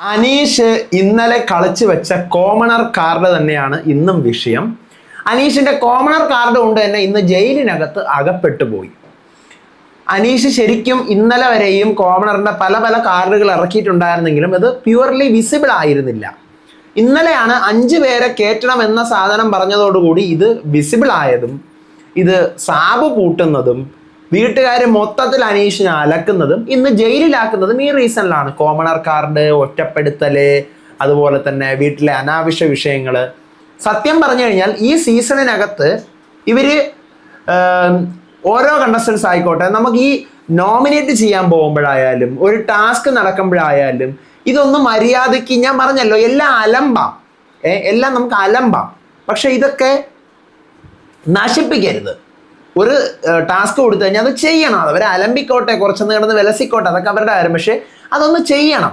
അനീഷ് ഇന്നലെ കളിച്ചു വെച്ച കോമണർ കാർഡ് തന്നെയാണ് ഇന്നും വിഷയം. അനീഷിന്റെ കോമണർ കാർഡ് കൊണ്ട് തന്നെ ഇന്ന് ജയിലിനകത്ത് അകപ്പെട്ടു പോയി. അനീഷ് ശരിക്കും ഇന്നലെ വരെയും കോമണറിന്റെ പല പല കാർഡുകൾ ഇറക്കിയിട്ടുണ്ടായിരുന്നെങ്കിലും അത് പ്യുവർലി വിസിബിൾ ആയിരുന്നില്ല. ഇന്നലെയാണ് അഞ്ച് പേരെ കയറ്റണം എന്ന സാധനം പറഞ്ഞതോടുകൂടി ഇത് വിസിബിൾ ആയതും ഇത് സാബ് പൂട്ടുന്നതും വീട്ടുകാർ മൊത്തത്തിൽ അനീഷിനെ അലക്കുന്നതും ഇന്ന് ജയിലിലാക്കുന്നതും ഈ റീസണിലാണ്. കോമണർ കാർഡ് ഒറ്റപ്പെടുത്തൽ അതുപോലെ തന്നെ വീട്ടിലെ അനാവശ്യ വിഷയങ്ങൾ സത്യം പറഞ്ഞു കഴിഞ്ഞാൽ ഈ സീസണിനകത്ത് ഇവർ ഓരോ കണ്ടസ്റ്റൻസ് ആയിക്കോട്ടെ നമുക്ക് ഈ നോമിനേറ്റ് ചെയ്യാൻ പോകുമ്പോഴായാലും ഒരു ടാസ്ക് നടക്കുമ്പോഴായാലും ഇതൊന്നും മര്യാദയ്ക്ക് ഞാൻ പറഞ്ഞല്ലോ എല്ലാം അലമ്പാം. എല്ലാം നമുക്ക് അലമ്പാം. പക്ഷെ ഇതൊക്കെ നശിപ്പിക്കരുത്. ഒരു ടാസ്ക് കൊടുത്തു കഴിഞ്ഞാൽ അത് ചെയ്യണം. അവർ അലമ്പിക്കോട്ടെ കുറച്ചൊന്ന് കിടന്ന് വിലസിക്കോട്ടെ അതൊക്കെ അവരുടെ ആരും പക്ഷെ അതൊന്ന് ചെയ്യണം.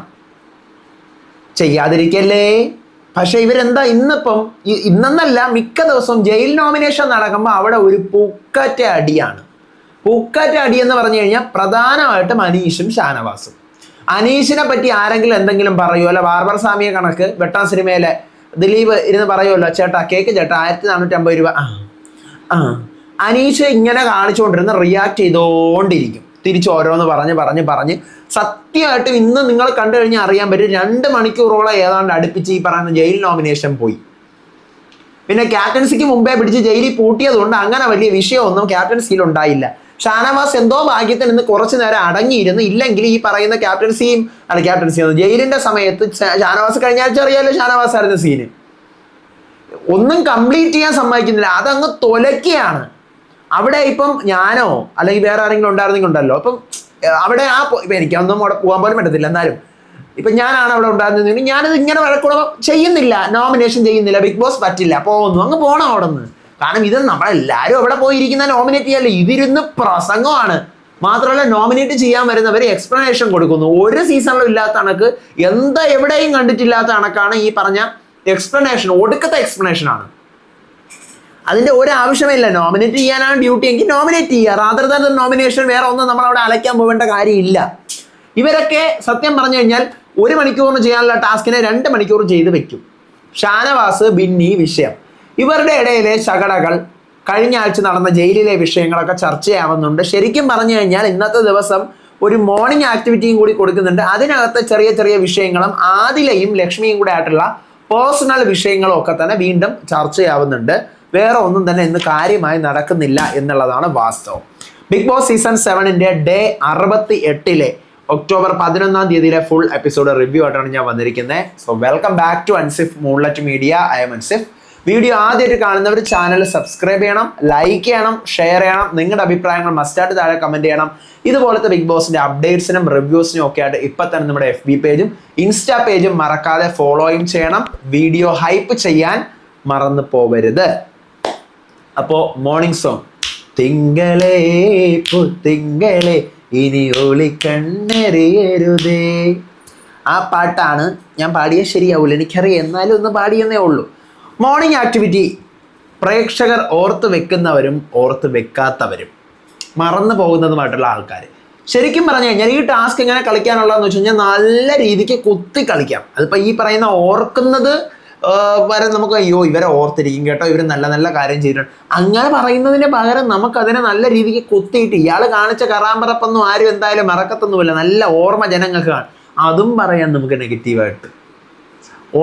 ചെയ്യാതിരിക്കല്ലേ? പക്ഷെ ഇവരെന്താ ഇന്നിപ്പം ഇന്നെന്നല്ല മിക്ക ദിവസവും ജയിൽ നോമിനേഷൻ നടക്കുമ്പോൾ അവിടെ ഒരു പൂക്കാറ്റ അടിയാണ്. പൂക്കാറ്റ അടി എന്ന് പറഞ്ഞു കഴിഞ്ഞാൽ പ്രധാനമായിട്ടും അനീഷും ഷാനവാസും. അനീഷിനെ പറ്റി ആരെങ്കിലും എന്തെങ്കിലും പറയുമോ അല്ല ബാർബർ സ്വാമിയെ കണക്ക് വെട്ടാൻ സിനിമയിലെ ദിലീപ് ഇരുന്ന് പറയുമല്ലോ ചേട്ടാ കേക്ക് ചേട്ടാ ആയിരത്തി നാനൂറ്റി അമ്പത് രൂപ. ആ ആ. അനീഷ് ഇങ്ങനെ കാണിച്ചുകൊണ്ടിരുന്ന റിയാക്ട് ചെയ്തുകൊണ്ടിരിക്കും തിരിച്ച് ഓരോന്ന് പറഞ്ഞ് പറഞ്ഞ് പറഞ്ഞ്. സത്യമായിട്ടും ഇന്ന് നിങ്ങൾ കണ്ടു കഴിഞ്ഞാൽ അറിയാൻ പറ്റും രണ്ട് മണിക്കൂറോളം ഏതാണ്ട് അടുപ്പിച്ച് ഈ പറയുന്ന ജയിൽ നോമിനേഷൻ പോയി. പിന്നെ ക്യാപ്റ്റൻസിക്ക് മുമ്പേ പിടിച്ച് ജയിലിൽ പൂട്ടിയതുകൊണ്ട് അങ്ങനെ വലിയ വിഷയമൊന്നും ക്യാപ്റ്റൻസിയിൽ ഉണ്ടായില്ല. ഷാനവാസ് എന്തോ ഭാഗ്യത്തിന് ഇന്ന് കുറച്ചു നേരം അടങ്ങിയിരുന്നു. ഇല്ലെങ്കിൽ ഈ പറയുന്ന ക്യാപ്റ്റൻസിയും അല്ല ക്യാപ്റ്റൻസി ജയിലിന്റെ സമയത്ത് ഷാനവാസ് കഴിഞ്ഞ ആഴ്ച അറിയാമല്ലോ ഷാനവാസ് ആയിരുന്നു സീന് ഒന്നും കംപ്ലീറ്റ് ചെയ്യാൻ സമ്മതിക്കുന്നില്ല. അതങ്ങ് തൊലക്കുകയാണ് അവിടെ ഇപ്പം ഞാനോ അല്ലെങ്കിൽ വേറെ ആരെങ്കിലും ഉണ്ടായിരുന്നെങ്കിൽ ഉണ്ടല്ലോ. അപ്പം അവിടെ ആ ഇപ്പം എനിക്കൊന്നും അവിടെ പോകാൻ പോലും പറ്റത്തില്ല എന്നാലും. ഇപ്പം ഞാനാണ് അവിടെ ഉണ്ടായിരുന്നെങ്കിൽ ഞാനത് ഇങ്ങനെ വഴക്കൂടെ ചെയ്യുന്നില്ല നോമിനേഷൻ ചെയ്യുന്നില്ല ബിഗ് ബോസ് പറ്റില്ല പോകുന്നു അങ്ങ് പോകണം അവിടെ നിന്ന് കാരണം ഇത് നമ്മളെല്ലാവരും അവിടെ പോയിരിക്കുന്ന നോമിനേറ്റ് ചെയ്യല്ലേ ഇതിരുന്ന് പ്രസംഗമാണ്. മാത്രമല്ല നോമിനേറ്റ് ചെയ്യാൻ വരുന്നവർ എക്സ്പ്ലനേഷൻ കൊടുക്കുന്നു. ഒരു സീസണിലും ഇല്ലാത്ത കണക്ക് എന്താ എവിടെയും കണ്ടിട്ടില്ലാത്ത കണക്കാണ് ഈ പറഞ്ഞ എക്സ്പ്ലനേഷൻ ഒടുക്കത്തെ എക്സ്പ്ലനേഷൻ ആണ് അതിന്റെ ഒരു ആവശ്യമില്ല നോമിനേറ്റ് ചെയ്യാനാണ് ഡ്യൂട്ടി എങ്കിൽ നോമിനേറ്റ് ചെയ്യുക. റാദർ ദാൻ നോമിനേഷൻ വേറെ ഒന്നും നമ്മൾ അവിടെ അലയ്ക്കാൻ പോകേണ്ട കാര്യമില്ല. ഇവരൊക്കെ സത്യം പറഞ്ഞു കഴിഞ്ഞാൽ ഒരു മണിക്കൂറിന് ചെയ്യാനുള്ള ടാസ്കിനെ രണ്ട് മണിക്കൂർ ചെയ്ത് വെക്കും. ഷാനവാസ് ബിന്നി വിഷയം. ഇവരുടെ ഇടയിലെ ശകടകൾ കഴിഞ്ഞ ആഴ്ച നടന്ന ജയിലിലെ വിഷയങ്ങളൊക്കെ ചർച്ചയാവുന്നുണ്ട്. ശരിക്കും പറഞ്ഞു കഴിഞ്ഞാൽ ഇന്നത്തെ ദിവസം ഒരു മോർണിംഗ് ആക്ടിവിറ്റിയും കൂടി കൊടുക്കുന്നുണ്ട്. അതിനകത്ത് ചെറിയ ചെറിയ വിഷയങ്ങളും ആദിലയും ലക്ഷ്മിയും കൂടെ ആയിട്ടുള്ള പേഴ്സണൽ വിഷയങ്ങളും ഒക്കെ തന്നെ വീണ്ടും ചർച്ചയാവുന്നുണ്ട്. വേറെ ഒന്നും തന്നെ ഇന്ന് കാര്യമായി നടക്കുന്നില്ല എന്നുള്ളതാണ് വാസ്തവം. ബിഗ് ബോസ് സീസൺ സെവനിന്റെ ഡേ അറുപത്തി എട്ടിലെ ഒക്ടോബർ പതിനൊന്നാം തീയതിയിലെ ഫുൾ എപ്പിസോഡ് റിവ്യൂ ആയിട്ടാണ് ഞാൻ വന്നിരിക്കുന്നത്. So welcome back to Ansif moonlet media I am Ansif video ആദ്യമായിട്ട് കാണുന്നവർ ചാനൽ സബ്സ്ക്രൈബ് ചെയ്യണം ലൈക്ക് ചെയ്യണം ഷെയർ ചെയ്യണം. നിങ്ങളുടെ അഭിപ്രായങ്ങൾ മസ്റ്റായിട്ട് താഴെ കമന്റ് ചെയ്യണം. ഇതുപോലത്തെ ബിഗ് ബോസിന്റെ അപ്ഡേറ്റ്സിനും റിവ്യൂസിനും ഒക്കെ ആയിട്ട് ഇപ്പൊ തന്നെ നമ്മുടെ എഫ് ബി പേജും ഇൻസ്റ്റാ പേജും മറക്കാതെ ഫോളോയും ചെയ്യണം. വീഡിയോ ഹൈപ്പ് ചെയ്യാൻ മറന്നു പോവരുത്. അപ്പോ മോർണിംഗ് സോങ് തിങ്കളേ പുത്തിങ്കളെ ഇനി ഒളി കണ്ണെറിയരുതേ ആ പാട്ടാണ് ഞാൻ പാടിയാൽ ശരിയാവില്ല എനിക്കറിയാം. എന്നാലും ഒന്ന് പാടിയെന്നേ ഉള്ളൂ. മോർണിംഗ് ആക്ടിവിറ്റി പ്രേക്ഷകർ ഓർത്ത് വെക്കുന്നവരും ഓർത്ത് വെക്കാത്തവരും. മറന്നു പോകുന്നതുമായിട്ടുള്ള ആൾക്കാർ ശരിക്കും പറഞ്ഞു കഴിഞ്ഞാൽ ഈ ടാസ്ക് എങ്ങനെ കളിക്കാനുള്ളതെന്ന് വെച്ച് കഴിഞ്ഞാൽ നല്ല രീതിക്ക് കുത്തി കളിക്കാം. അതിപ്പോൾ ഈ പറയുന്ന ഓർക്കുന്നത് വരെ നമുക്ക് അയ്യോ ഇവരെ ഓർത്തിരിക്കും കേട്ടോ ഇവർ നല്ല നല്ല കാര്യം ചെയ്തിട്ടുണ്ട്. അങ്ങനെ പറയുന്നതിന് പകരം നമുക്കതിനെ നല്ല രീതിക്ക് കുത്തിയിട്ട് ഇയാൾ കാണിച്ച കറാമ്പറപ്പൊന്നും ആരും എന്തായാലും മറക്കത്തൊന്നുമില്ല. നല്ല ഓർമ്മ ജനങ്ങൾക്ക് കാണും അതും പറയാൻ നമുക്ക് നെഗറ്റീവായിട്ട്.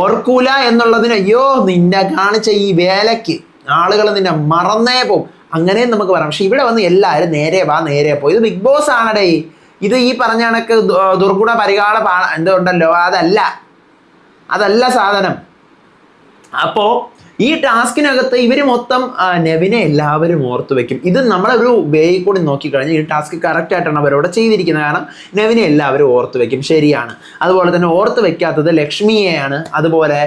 ഓർക്കൂല എന്നുള്ളതിന് അയ്യോ നിന്നെ കാണിച്ച ഈ വേലയ്ക്ക് ആളുകൾ നിന്നെ മറന്നേ പോകും അങ്ങനെയും നമുക്ക് പറയാം. പക്ഷെ ഇവിടെ വന്ന് എല്ലാവരും നേരെ വാ നേരെ പോയി ഇത് ബിഗ് ബോസ് ആണടേ. ഇത് ഈ പറഞ്ഞ കണക്ക് ദുർഗുണ പരിഹാര എന്തുണ്ടല്ലോ അതല്ല. അതല്ല സാധനം. അപ്പോ ഈ ടാസ്കിനകത്ത് ഇവർ മൊത്തം നെവിനെ എല്ലാവരും ഓർത്ത് വെക്കും. ഇത് നമ്മളൊരു വേയിൽ കൂടി നോക്കിക്കഴിഞ്ഞാൽ ഈ ടാസ്ക് കറക്റ്റ് ആയിട്ടാണ് അവരോട് ചെയ്തിരിക്കുന്നത്. കാരണം നെവിനെ എല്ലാവരും ഓർത്ത് വെക്കും. ശരിയാണ്. അതുപോലെ തന്നെ ഓർത്ത് വെക്കാത്തത് ലക്ഷ്മിയെയാണ്. അതുപോലെ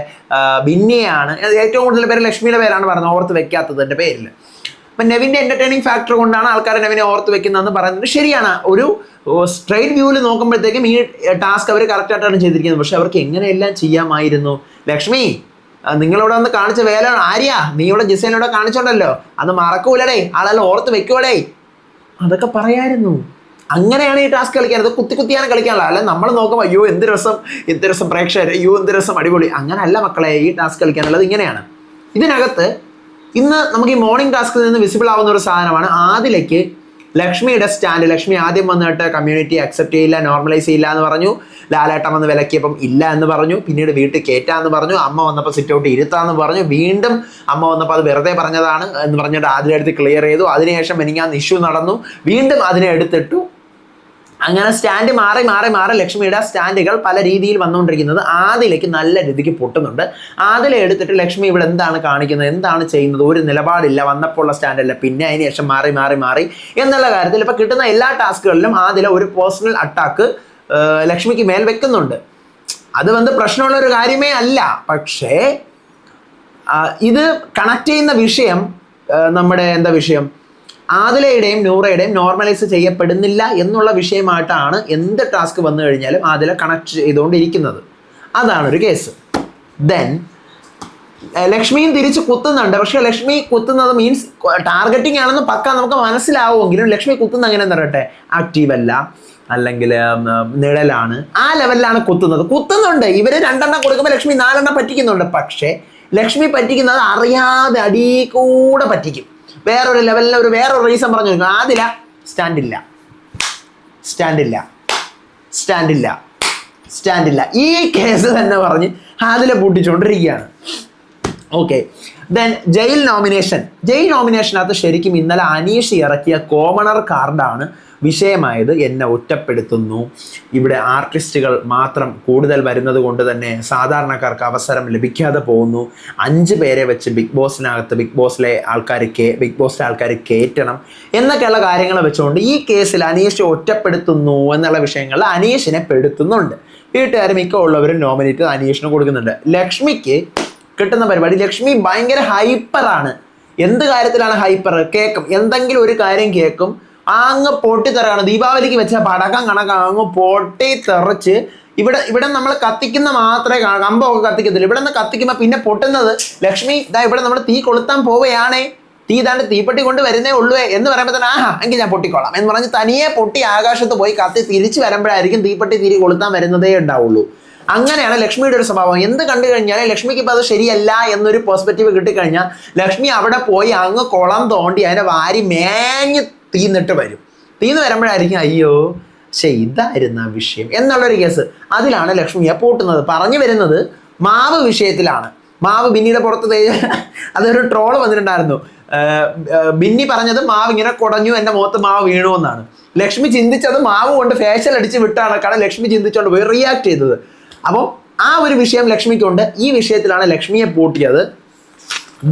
ബിന്നിയാണ് ഏറ്റവും കൂടുതൽ പേര് ലക്ഷ്മിയുടെ പേരാണ് പറയുന്നത് ഓർത്ത് വെക്കാത്തതിന്റെ പേരിൽ അപ്പം നെവിന്റെ എന്റർടൈനിങ് ഫാക്ടർ കൊണ്ടാണ് ആൾക്കാർ നെവിനെ ഓർത്ത് വെക്കുന്നതെന്ന് പറയുന്നത്. ശരിയാണ്. ഒരു സ്ട്രൈറ്റ് വ്യൂവിൽ നോക്കുമ്പോഴത്തേക്കും ഈ ടാസ്ക് അവർ കറക്റ്റ് ആയിട്ടാണ് ചെയ്തിരിക്കുന്നത്. പക്ഷെ അവർക്ക് എങ്ങനെയെല്ലാം ചെയ്യാമായിരുന്നു? ലക്ഷ്മി നിങ്ങളിവിടെ വന്ന് കാണിച്ച വേല ആര്യ? നീ ഇവിടെ ജിസേനോടെ കാണിച്ചോണ്ടല്ലോ. അത് മറക്കൂലടേ. ആളെല്ലാം ഓർത്ത് വെക്കുവടേ. അതൊക്കെ പറയായിരുന്നു. അങ്ങനെയാണ് ഈ ടാസ്ക് കളിക്കാൻ അത് കുത്തി കുത്തിയാണ് കളിക്കാനുള്ള അല്ല നമ്മൾ നോക്കുമ്പോൾ അയ്യോ എന്ത് രസം. എന്ത് രസം പ്രേക്ഷകർ അയ്യോ എന്ത് രസം. അടിപൊളി. അങ്ങനെയല്ല മക്കളെ ഈ ടാസ്ക് കളിക്കാനുള്ളത് ഇങ്ങനെയാണ്. ഇതിനകത്ത് ഇന്ന് നമുക്ക് ഈ മോർണിംഗ് ടാസ്കിൽ നിന്ന് വിസിബിൾ ആവുന്ന ഒരു സാധനമാണ് ആദിലേക്ക് ലക്ഷ്മിയുടെ സ്റ്റാൻഡ്. ലക്ഷ്മി ആദ്യം വന്നിട്ട് കമ്മ്യൂണിറ്റി അക്സെപ്റ്റ് ചെയ്യില്ല നോർമലൈസ് ചെയ്യില്ല എന്ന് പറഞ്ഞു. ലാലേട്ടൻ വന്ന് വിലക്കിയപ്പം ഇല്ല എന്ന് പറഞ്ഞു. പിന്നീട് വീട്ടിൽ കയറ്റാന്ന് പറഞ്ഞു. അമ്മ വന്നപ്പോൾ സിറ്റ് ഔട്ട് ഇരുത്താന്ന് പറഞ്ഞു. വീണ്ടും അമ്മ വന്നപ്പോൾ അത് വെറുതെ പറഞ്ഞതാണ് എന്ന് പറഞ്ഞിട്ട് ആദ്യം എടുത്ത് ക്ലിയർ ചെയ്തു. അതിനുശേഷം എനിക്ക് ആ ഇഷ്യൂ നടന്നു. വീണ്ടും അതിനെ എടുത്തിട്ടു. അങ്ങനെ സ്റ്റാൻഡ് മാറി മാറി മാറി ലക്ഷ്മിയുടെ സ്റ്റാൻഡുകൾ പല രീതിയിൽ വന്നുകൊണ്ടിരിക്കുന്നത് ആദിലേക്ക് നല്ല രീതിക്ക് പൊട്ടുന്നുണ്ട്. ആദിലെ എടുത്തിട്ട് ലക്ഷ്മി ഇവിടെ എന്താണ് കാണിക്കുന്നത്? എന്താണ് ചെയ്യുന്നത്? ഒരു നിലപാടില്ല. വന്നപ്പോൾ ഉള്ള സ്റ്റാൻഡല്ല പിന്നെ അതിന് ശേഷം മാറി മാറി മാറി എന്നുള്ള കാര്യത്തിൽ ഇപ്പൊ കിട്ടുന്ന എല്ലാ ടാസ്കുകളിലും ആദിലെ ഒരു പേഴ്സണൽ അറ്റാക്ക് ലക്ഷ്മിക്ക് മേൽ വെക്കുന്നുണ്ട്. അത് വന്ന് പ്രശ്നമുള്ള ഒരു കാര്യമേ അല്ല. പക്ഷേ ഇത് കണക്ട് ചെയ്യുന്ന വിഷയം നമ്മുടെ എന്താ വിഷയം? ആദിലയുടെയും നൂറയുടെയും നോർമലൈസ് ചെയ്യപ്പെടുന്നില്ല എന്നുള്ള വിഷയമായിട്ടാണ് എന്ത് ടാസ്ക് വന്നു കഴിഞ്ഞാലും ആദില കണക്ട് ചെയ്തുകൊണ്ടിരിക്കുന്നത്. അതാണ് ഒരു കേസ് ദെൻ ലക്ഷ്മിയും തിരിച്ച് കുത്തുന്നുണ്ട്. പക്ഷെ ലക്ഷ്മി കുത്തുന്നത് മീൻസ് ടാർഗറ്റിംഗ് ആണെന്ന് പക്ക നമുക്ക് മനസ്സിലാവുമെങ്കിലും ലക്ഷ്മി കുത്തുന്ന അങ്ങനെ തരട്ടെ ആക്റ്റീവ് അല്ല. അല്ലെങ്കിൽ നിഴലാണ്. ആ ലെവലിലാണ് കുത്തുന്നത്. കുത്തുന്നുണ്ട്. ഇവർ രണ്ടെണ്ണം കൊടുക്കുമ്പോൾ ലക്ഷ്മി നാലെണ്ണം പറ്റിക്കുന്നുണ്ട്. പക്ഷേ ലക്ഷ്മി പറ്റിക്കുന്നത് അറിയാതെ അടി കൂടെ പറ്റിക്കും. വേറൊരു ലെവലിൽ ഒരു വേറൊരു റീസൺ പറഞ്ഞു കൊടുക്കും ആദില സ്റ്റാൻഡില്ല. സ്റ്റാൻഡില്ല. സ്റ്റാൻഡില്ല. സ്റ്റാൻഡില്ല. ഈ കേസ് തന്നെ പറഞ്ഞ് Adila പൂട്ടിച്ചുകൊണ്ടിരിക്കുകയാണ് okay then jail nomination jail നോമിനേഷനകത്ത് ശരിക്കും ഇന്നലെ അനീഷ് ഇറക്കിയ കോമണർ കാർഡാണ് വിഷയമായത്. എന്നെ ഒറ്റപ്പെടുത്തുന്നു. ഇവിടെ ആർട്ടിസ്റ്റുകൾ മാത്രം കൂടുതൽ വരുന്നത് കൊണ്ട് തന്നെ സാധാരണക്കാർക്ക് അവസരം ലഭിക്കാതെ പോകുന്നു. അഞ്ച് പേരെ വെച്ച് ബിഗ് ബോസിനകത്ത് ബിഗ് ബോസിലെ ആൾക്കാർ കേ ബിഗ് ബോസിലെ ആൾക്കാർ കയറ്റണം എന്നൊക്കെയുള്ള കാര്യങ്ങൾ വെച്ചുകൊണ്ട് ഈ കേസിൽ അനീഷ് ഒറ്റപ്പെടുത്തുന്നു എന്നുള്ള വിഷയങ്ങളിൽ അനീഷിനെ പെടുത്തുന്നുണ്ട്. വീട്ടുകാർ മിക്ക ഉള്ളവരും നോമിനേറ്റ് അനീഷിന് കൊടുക്കുന്നുണ്ട്. ലക്ഷ്മിക്ക് കിട്ടുന്ന പരിപാടി. ലക്ഷ്മി ഭയങ്കര ഹൈപ്പറാണ് എന്ത് കാര്യത്തിലാണ് ഹൈപ്പർ കേൾക്കും എന്തെങ്കിലും ഒരു കാര്യം കേൾക്കും അങ്ങ് പൊട്ടിത്തെറാണ് ദീപാവലിക്ക് വെച്ച പടക്കം കണക്ക്. അങ്ങ് പൊട്ടി തെറിച്ച് ഇവിടെ ഇവിടെ നമ്മൾ കത്തിക്കുന്ന മാത്രമേ കാണാം. കമ്പമൊക്കെ കത്തിക്കത്തില്ല. ഇവിടെ നിന്ന് കത്തിക്കുമ്പോൾ പിന്നെ പൊട്ടുന്നത് ലക്ഷ്മി ഇതാ ഇവിടെ നമ്മൾ തീ കൊളുത്താൻ പോവുകയാണേ. തീ ഇതാണ്ട് തീപ്പെട്ടി കൊണ്ട് വരുന്നേ ഉള്ളൂ എന്ന് പറയുമ്പോൾ തന്നെ ആഹാ എങ്കിൽ ഞാൻ പൊട്ടിക്കോളാം. എന്ന് പറഞ്ഞ് തനിയെ പൊട്ടി ആകാശത്ത് പോയി കത്തി തിരിച്ചു വരുമ്പോഴായിരിക്കും തീപ്പെട്ടി തിരി കൊളുത്താൻ വരുന്നതേ ഉണ്ടാവുള്ളൂ. അങ്ങനെയാണ് ലക്ഷ്മിയുടെ ഒരു സ്വഭാവം. എന്ത് കണ്ടു കഴിഞ്ഞാൽ ലക്ഷ്മിക്ക് ഇപ്പം അത് ശരിയല്ല എന്നൊരു പെർസ്പെക്റ്റീവ് കിട്ടിക്കഴിഞ്ഞാൽ ലക്ഷ്മി അവിടെ പോയി അങ്ങ് കുളം തോണ്ടി അതിനെ വാരി മേഞ്ഞ് തീന്നിട്ട് വരും. തീന്ന് വരുമ്പോഴായിരിക്കും അയ്യോ ശേ ഇതായിരുന്നു വിഷയം എന്നുള്ളൊരു കേസ് അതിലാണ് ലക്ഷ്മിയെ പൂട്ടുന്നത്. പറഞ്ഞു വരുന്നത് മാവ് വിഷയത്തിലാണ്. മാവ് ബിന്നിയുടെ പുറത്ത് തേ- അതൊരു ട്രോൾ വന്നിട്ടുണ്ടായിരുന്നു. ബിന്നി പറഞ്ഞത് മാവ് ഇങ്ങനെ കുടഞ്ഞു എന്റെ മുഖത്ത് മാവ് വീണു എന്നാണ്. ലക്ഷ്മി ചിന്തിച്ചത് മാവ് കൊണ്ട് ഫേഷ്യൽ അടിച്ച് വിട്ടാണ്. കാരണം ലക്ഷ്മി ചിന്തിച്ചുകൊണ്ട് പോയി റിയാക്ട് ചെയ്തത്. അപ്പോൾ ആ ഒരു വിഷയം ലക്ഷ്മിക്കുണ്ട്. ഈ വിഷയത്തിലാണ് ലക്ഷ്മിയെ പൂട്ടിയത്.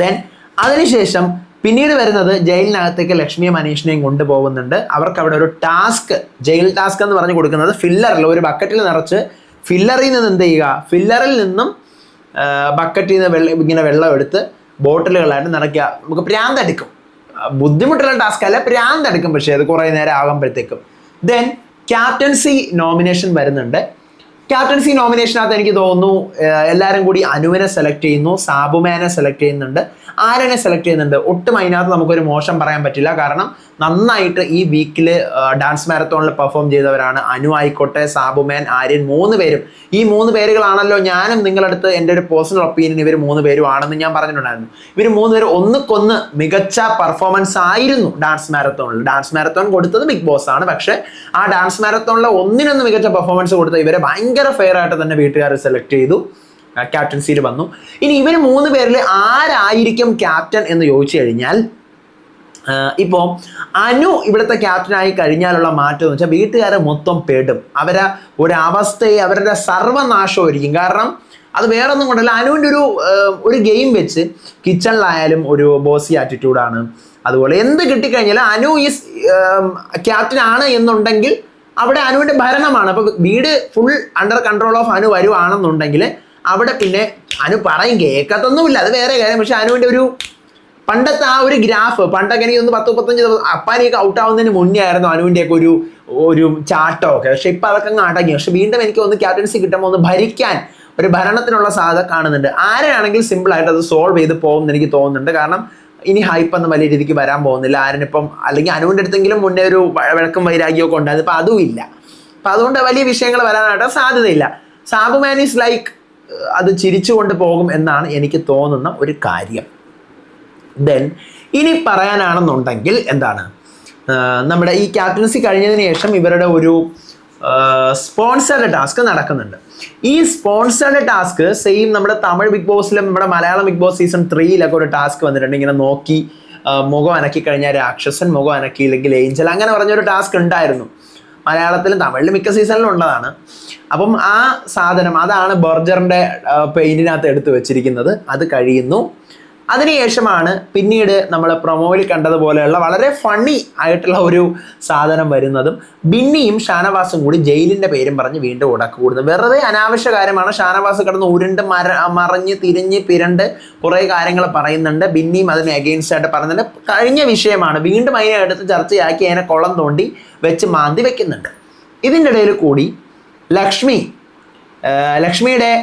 ദെൻ അതിനുശേഷം പിന്നീട് വരുന്നത് ജയിലിനകത്തേക്ക് ലക്ഷ്മിയും മനീഷിനെയും കൊണ്ടുപോകുന്നുണ്ട്. അവർക്ക് അവിടെ ഒരു ടാസ്ക് ജയിൽ ടാസ്ക് എന്ന് പറഞ്ഞു കൊടുക്കുന്നത് ഫില്ലറിൽ ഒരു ബക്കറ്റിൽ നിറച്ച് ഫില്ലറിൽ നിന്ന് എന്ത് ചെയ്യുക? ഫില്ലറിൽ നിന്നും ബക്കറ്റിൽ നിന്ന് വെള്ളം ഇങ്ങനെ വെള്ളം എടുത്ത് ബോട്ടിലുകളായിട്ട് നിറയ്ക്കുക. നമുക്ക് പ്രാന്തെടുക്കും ബുദ്ധിമുട്ടുള്ള ടാസ്ക് അല്ല പ്രാന്തടിക്കും പക്ഷേ അത് കുറേ നേരം ആകുമ്പോഴത്തേക്കും. ദെൻ ക്യാപ്റ്റൻസി നോമിനേഷൻ വരുന്നുണ്ട്. ക്യാപ്റ്റൻസി നോമിനേഷനകത്ത് എനിക്ക് തോന്നുന്നു എല്ലാവരും കൂടി അനുവിനെ സെലക്ട് ചെയ്യുന്നു സാബുമേനെ സെലക്ട് ചെയ്യുന്നുണ്ട്. ആരനെ സെലക്ട് ചെയ്യുന്നുണ്ട്? ഒട്ടും അതിനകത്ത് നമുക്കൊരു മോശം പറയാൻ പറ്റില്ല. കാരണം നന്നായിട്ട് ഈ വീക്കിൽ ഡാൻസ് മാരത്തോണിൽ പെർഫോം ചെയ്തവരാണ് അനു ആയിക്കോട്ടെ സാബുമേൻ ആര്യൻ മൂന്ന് പേരും. ഈ മൂന്ന് പേരുകളാണല്ലോ ഞാനും നിങ്ങളടുത്ത് എന്റെ ഒരു പേഴ്സണൽ ഒപ്പീനിയൻ ഇവർ മൂന്ന് പേരും ആണെന്ന് ഞാൻ പറഞ്ഞിട്ടുണ്ടായിരുന്നു. ഇവർ മൂന്ന് പേരും ഒന്നുക്കൊന്ന് മികച്ച പെർഫോമൻസ് ആയിരുന്നു ഡാൻസ് മാരത്തോണിൽ ഡാൻസ് മാരത്തോൺ കൊടുത്തത് ബിഗ് ബോസ് ആണ്. പക്ഷേ ആ ഡാൻസ് മാരത്തോണിലെ ഒന്നിനൊന്ന് മികച്ച പെർഫോമൻസ് കൊടുത്ത ഇവരെ ഭയങ്കര ഫെയർ ആയിട്ട് തന്നെ വീട്ടുകാർ സെലക്ട് ചെയ്തു. ക്യാപ്റ്റൻസിയിൽ വന്നു. ഇനി ഇവർ മൂന്ന് പേരിൽ ആരായിരിക്കും ക്യാപ്റ്റൻ എന്ന് ചോദിച്ചു കഴിഞ്ഞാൽ ഇപ്പോൾ അനു ഇവിടുത്തെ ക്യാപ്റ്റനായി കഴിഞ്ഞാലുള്ള മാറ്റം എന്ന് വെച്ചാൽ വീട്ടുകാരെ മൊത്തം പെടും. അവരെ ഒരവസ്ഥയെ അവരുടെ സർവനാശമായിരിക്കും. കാരണം അത് വേറെ ഒന്നും കൊണ്ടല്ല. അനുവിന്റെ ഒരു ഒരു ഗെയിം വെച്ച് കിച്ചണിലായാലും ഒരു ബോസി ആറ്റിറ്റ്യൂഡാണ് അതുപോലെ എന്ത് കിട്ടിക്കഴിഞ്ഞാലും അനു ഈസ് ക്യാപ്റ്റൻ ആണ് എന്നുണ്ടെങ്കിൽ അവിടെ അനുവിന്റെ ഭരണമാണ്. അപ്പോൾ വീട് full under control of Anu വരുവാണെന്നുണ്ടെങ്കിൽ അവിടെ പിന്നെ അനു പറയും കേൾക്കത്തൊന്നുമില്ല. അത് വേറെ കാര്യം. പക്ഷെ അനുവിന്റെ ഒരു പണ്ടത്തെ ആ ഒരു ഗ്രാഫ് പണ്ടൊക്കെ എനിക്ക് ഒന്ന് പത്ത് മുപ്പത്തഞ്ച് ദിവസം അപ്പാനിയൊക്കെ ഔട്ട് ആവുന്നതിന് മുന്നേ ആയിരുന്നു അനുവിന്റെയൊക്കെ ഒരു ഒരു ചാട്ടമൊക്കെ. പക്ഷെ ഇപ്പം അതൊക്കെ അങ്ങ് അടങ്ങി. പക്ഷെ വീണ്ടും എനിക്ക് ഒന്ന് ക്യാപ്റ്റൻസി കിട്ടുമ്പോൾ ഒന്ന് ഭരിക്കാൻ ഒരു ഭരണത്തിനുള്ള സാധ്യത കാണുന്നുണ്ട്. ആരെയാണെങ്കിൽ സിമ്പിളായിട്ട് അത് സോൾവ് ചെയ്ത് പോകുമെന്ന് എനിക്ക് തോന്നുന്നുണ്ട്. കാരണം ഇനി ഹൈപ്പ് ഒന്നും വലിയ രീതിക്ക് വരാൻ പോകുന്നില്ല. ആരനിപ്പം അല്ലെങ്കിൽ അനുവിന്റെ അടുത്തെങ്കിലും മുന്നേ ഒരു വഴക്കും വൈരാഗ്യമൊക്കെ ഉണ്ടായത് ഇപ്പം അതും ഇല്ല അപ്പം അതുകൊണ്ട് വലിയ വിഷയങ്ങൾ വരാനായിട്ട് സാധ്യതയില്ല. സാബുമാൻ ഈസ് ലൈക്ക് അത് ചിരിച്ചുകൊണ്ട് പോകും എന്നാണ് എനിക്ക് തോന്നുന്ന ഒരു കാര്യം. ദെൻ ഇനി പറയാനാണെന്നുണ്ടെങ്കിൽ എന്താണ്? നമ്മുടെ ഈ ക്യാപ്റ്റൻസി കഴിഞ്ഞതിന് ശേഷം ഇവരുടെ ഒരു സ്പോൺസേഡ് ടാസ്ക് നടക്കുന്നുണ്ട്. ഈ സ്പോൺസേഡ് ടാസ്ക് സെയിം നമ്മുടെ തമിഴ് ബിഗ് ബോസിലും നമ്മുടെ മലയാളം ബിഗ് ബോസ് സീസൺ ത്രീയിലൊക്കെ ഒരു ടാസ്ക് വന്നിട്ടുണ്ട്. ഇങ്ങനെ നോക്കി മുഖം അനക്കി കഴിഞ്ഞാൽ രാക്ഷസൻ മുഖം അനക്കിയില്ലെങ്കിൽ ഏഞ്ചൽ അങ്ങനെ പറഞ്ഞൊരു ടാസ്ക് ഉണ്ടായിരുന്നു. മലയാളത്തിലും തമിഴിലും മിക്ക സീസണിലും ഉള്ളതാണ്. അപ്പം ആ സാധനം അതാണ് ബർജറിന്റെ പെയിന്റിനകത്ത് എടുത്ത് വെച്ചിരിക്കുന്നത്. അത് കഴിയുന്നു. അതിനുശേഷമാണ് പിന്നീട് നമ്മൾ പ്രൊമോയിൽ കണ്ടതുപോലെയുള്ള വളരെ ഫണ്ണി ആയിട്ടുള്ള ഒരു സാധനം വരുന്നതും ബിന്നിയും ഷാനവാസും കൂടി ജയിലിന്റെ പേരും പറഞ്ഞ് വീണ്ടും ഉടക്ക് കൂടുന്നത്. വെറുതെ അനാവശ്യ കാര്യമാണ് ഷാനവാസ് കിടന്ന് ഉരുണ്ട് മര മറിഞ്ഞ് തിരിഞ്ഞ് പിരണ്ട് കുറേ കാര്യങ്ങൾ പറയുന്നുണ്ട്. ബിന്നിയും അതിന് അഗെയിൻസ്റ്റ് ആയിട്ട് പറയുന്നുണ്ട്. കഴിഞ്ഞ വിഷയമാണ് വീണ്ടും അതിനെ എടുത്ത് ചർച്ചയാക്കി അതിനെ കുളം തോണ്ടി വെച്ച് മാന്തി വെക്കുന്നുണ്ട്. ഇതിന്റെ ഇടയിൽ കൂടി ലക്ഷ്മി ലക്ഷ്മിയുടെ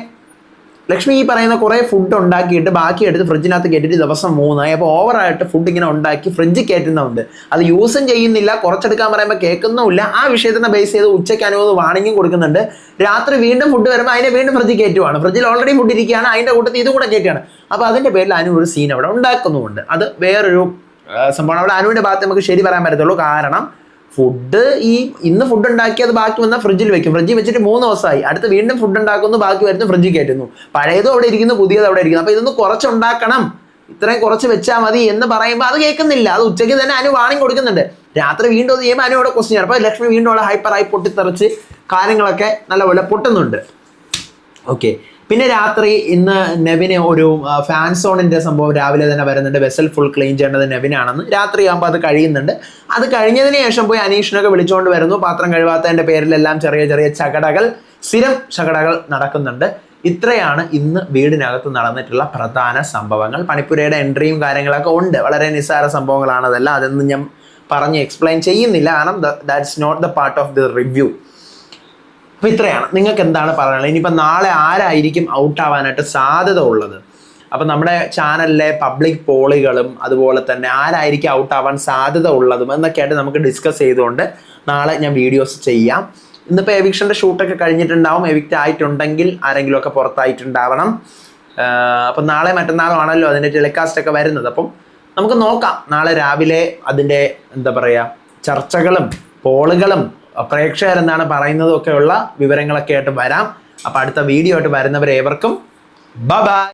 ലക്ഷ്മി ഈ പറയുന്ന കുറേ ഫുഡ് ഉണ്ടാക്കിയിട്ട് ബാക്കി എടുത്ത് ഫ്രിഡ്ജിനകത്ത് കയറ്റിയിട്ട് ദിവസം മൂന്നായി. അപ്പോൾ ഓവറായിട്ട് ഫുഡ് ഇങ്ങനെ ഉണ്ടാക്കി ഫ്രിഡ്ജിൽ കയറ്റുന്നുണ്ട് അത് യൂസും ചെയ്യുന്നില്ല. കുറച്ചെടുക്കാൻ പറയുമ്പോൾ കേൾക്കുന്നുമില്ല. ആ വിഷയത്തിനെ ബേസ് ചെയ്ത് ഉച്ചയ്ക്ക് അനുഭവം വാണിംഗും കൊടുക്കുന്നുണ്ട്. രാത്രി വീണ്ടും ഫുഡ് വരുമ്പോൾ അതിനെ വീണ്ടും ഫ്രിഡ്ജിൽ കയറ്റുവാണ് ഫ്രിഡ്ജിൽ ഓൾറെഡി ഫുഡ് ഇരിക്കുകയാണ്. അതിന്റെ കൂട്ടത്തിൽ ഇതും കൂടെ കയറ്റുകയാണ് അപ്പോൾ അതിന്റെ പേരിൽ അനു ഒരു സീൻ അവിടെ ഉണ്ടാക്കുന്നുമുണ്ട്. അത് വേറൊരു സംഭവമാണ്. അവിടെ അനുവിന്റെ ഭാഗത്ത് നമുക്ക് ശരി പറയാൻ പറ്റത്തുള്ളൂ. കാരണം ഫുഡ് ഈ ഇന്ന് ഫുഡ് ഉണ്ടാക്കി അത് ബാക്കി വന്നാൽ ഫ്രിഡ്ജിൽ വെക്കും. ഫ്രിഡ്ജിൽ വെച്ചിട്ട് മൂന്ന് ദിവസമായി. അടുത്ത് വീണ്ടും ഫുഡ് ഉണ്ടാക്കുന്നു ബാക്കി വരുന്നു ഫ്രിഡ്ജിൽ കയറ്റുന്നു. പഴയതും അവിടെ ഇരിക്കുന്നു പുതിയത് അവിടെ ഇരിക്കുന്നു. അപ്പോൾ ഇതൊന്ന് കുറച്ചുണ്ടാക്കണം. ഇത്രയും കുറച്ച് വെച്ചാൽ മതി എന്ന് പറയുമ്പോൾ അത് കേൾക്കുന്നില്ല. അത് ഉച്ചയ്ക്ക് തന്നെ അനു വാണിംഗ് കൊടുക്കുന്നുണ്ട്. രാത്രി വീണ്ടും അത് ചെയ്യുമ്പോൾ അനുവിടെ ക്വസ്റ്റ്യൻ അപ്പോൾ ലക്ഷ്മി വീണ്ടും അവിടെ ഹൈപ്പറായി പൊട്ടിത്തെറിച്ച് കാര്യങ്ങളൊക്കെ നല്ലപോലെ പൊട്ടുന്നുണ്ട്. ഓക്കെ പിന്നെ രാത്രി ഇന്ന് നെവിന് ഒരു ഫാൻ സംഭവം രാവിലെ തന്നെ വരുന്നുണ്ട്. വെസൽ ഫുൾ ക്ലീൻ ചെയ്യേണ്ടത് നെവിനാണെന്ന് രാത്രി ആകുമ്പോൾ അത് കഴിയുന്നുണ്ട്. അത് കഴിഞ്ഞതിന് ശേഷം പോയി അനീഷിനൊക്കെ വിളിച്ചുകൊണ്ട് വരുന്നു. പാത്രം കഴുകാത്തതിന്റെ പേരിലെല്ലാം ചെറിയ ചെറിയ ചകടകൾ സ്ഥിരം ചകടകൾ നടക്കുന്നുണ്ട്. ഇത്രയാണ് ഇന്ന് വീടിനകത്ത് നടന്നിട്ടുള്ള പ്രധാന സംഭവങ്ങൾ. പണിപ്പുരയുടെ എൻട്രിയും കാര്യങ്ങളൊക്കെ ഉണ്ട്. വളരെ നിസ്സാര സംഭവങ്ങളാണ് അതെല്ലാം. അതൊന്നും ഞാൻ പറഞ്ഞ് എക്സ്പ്ലെയിൻ ചെയ്യുന്നില്ല. കാരണം that's not the part of the review അപ്പോൾ ഇത്രയാണ്. നിങ്ങൾക്ക് എന്താണ് പറയാനുള്ളത്? ഇനിയിപ്പോൾ നാളെ ആരായിരിക്കും ഔട്ട് ആവാനായിട്ട് സാധ്യത ഉള്ളത്? അപ്പോൾ നമ്മുടെ ചാനലിലെ പബ്ലിക് പോളുകളും അതുപോലെ തന്നെ ആരായിരിക്കും ഔട്ട് ആവാൻ സാധ്യത ഉള്ളതും എന്നൊക്കെയായിട്ട് നമുക്ക് ഡിസ്കസ് ചെയ്തുകൊണ്ട് നാളെ ഞാൻ വീഡിയോസ് ചെയ്യാം. ഇന്നിപ്പോൾ എവിക്ഷന്റെ ഷൂട്ടൊക്കെ കഴിഞ്ഞിട്ടുണ്ടാവും. എവിക്റ്റ് ആയിട്ടുണ്ടെങ്കിൽ ആരെങ്കിലുമൊക്കെ പുറത്തായിട്ടുണ്ടാവണം. അപ്പം നാളെ മറ്റന്നാളും ആണല്ലോ അതിന്റെ ടെലികാസ്റ്റ് ഒക്കെ വരുന്നത്. അപ്പം നമുക്ക് നോക്കാം. നാളെ രാവിലെ അതിന്റെ എന്താ പറയുക ചർച്ചകളും പോളുകളും പ്രേക്ഷകരെന്താണ് എന്താണ് പറയുന്നതൊക്കെയുള്ള വിവരങ്ങളൊക്കെ ആയിട്ട് വരാം. അപ്പോൾ അടുത്ത വീഡിയോ ആയിട്ട് വരുന്നവരേവർക്കും ബൈ.